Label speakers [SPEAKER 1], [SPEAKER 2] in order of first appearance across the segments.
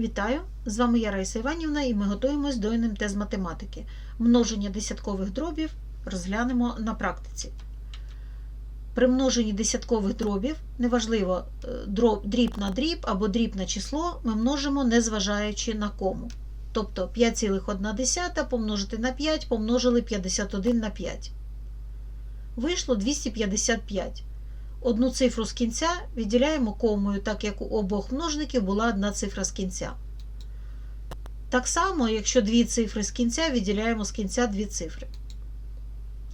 [SPEAKER 1] Вітаю! З вами я Іванівна і ми готуємось до НМТ з математики. Множення десяткових дробів розглянемо на практиці. При множенні десяткових дробів, неважливо е, дріб на дріб або дріб на число, ми множимо незважаючи на кому. Тобто 5,1 помножити на 5 помножили 51 на 5. Вийшло 255. Одну цифру з кінця відділяємо комою, так як у обох множників була одна цифра з кінця. Так само, якщо дві цифри з кінця, відділяємо з кінця дві цифри.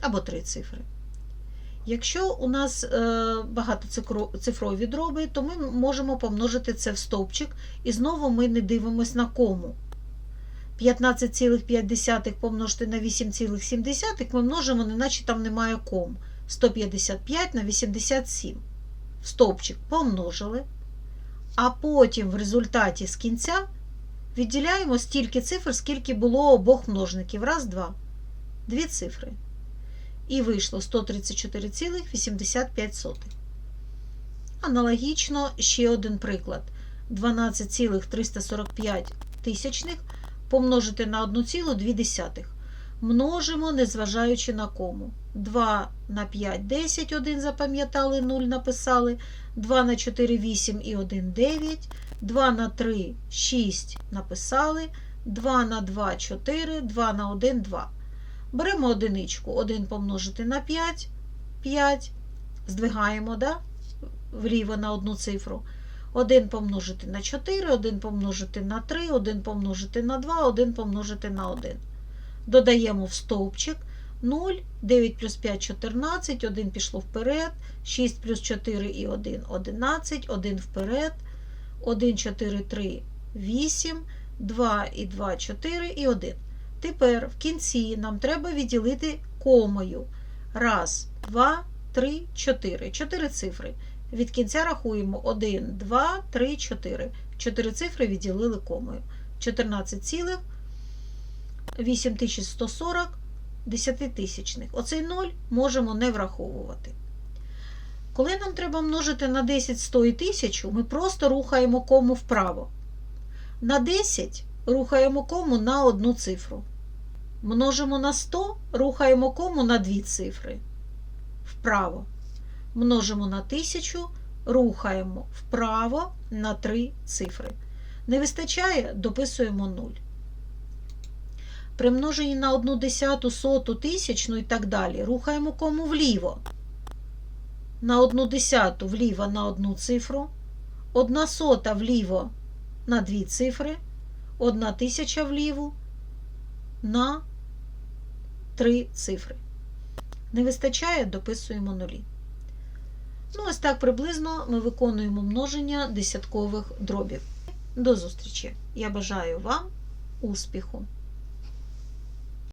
[SPEAKER 1] Або три цифри. Якщо у нас е, багатоцифрові дроби, то ми можемо помножити це в стовпчик, і знову ми не дивимось на кому. 15,5 помножити на 8,7 ми множимо, неначе там немає кому. 155 на 87. В стовпчик помножили, а потім в результаті з кінця відділяємо стільки цифр, скільки було обох множників. Раз, два. Дві цифри. І вийшло 134,85. Аналогічно ще один приклад. 12,345 тисячних помножити на 1,2. Множимо, незважаючи на кому. 2 на 5 10, 1 запам'ятали, 0 написали. 2 на 4 8 і 1 9. 2 на 3 6 написали. 2 на 2 4, 2 на 1 2. Беремо одиничку. 1 помножити на 5, 5. Здвигаємо да? вліво на одну цифру. 1 помножити на 4, 1 помножити на 3, 1 помножити на 2, 1 помножити на 1. Додаємо в стовпчик 0, 9 плюс 5 14, 1 пішло вперед, 6 плюс 4 і 1 11, 1 вперед, 1, 4, 3, 8, 2 і 2, 4 і 1. Тепер в кінці нам треба відділити комою. Раз, два, три, чотири. Чотири цифри. Від кінця рахуємо 1, 2, 3, 4. Чотири цифри відділили комою. 14 цілих 8140 десятитисячних. Оцей 0 можемо не враховувати. Коли нам треба множити на 10, 100 і 1000, ми просто рухаємо кому вправо. На 10 рухаємо кому на одну цифру. Множимо на 100, рухаємо кому на дві цифри. Вправо. Множимо на 1000, рухаємо вправо на три цифри. Не вистачає, дописуємо 0. При множенні на 1 десяту, соту, тисячну і так далі рухаємо кому вліво. На 1 десяту вліво на одну цифру, 1 сота вліво на дві цифри, 1 тисяча вліво на три цифри. Не вистачає, дописуємо нулі. Ну, ось так приблизно ми виконуємо множення десяткових дробів. До зустрічі! Я бажаю вам успіху!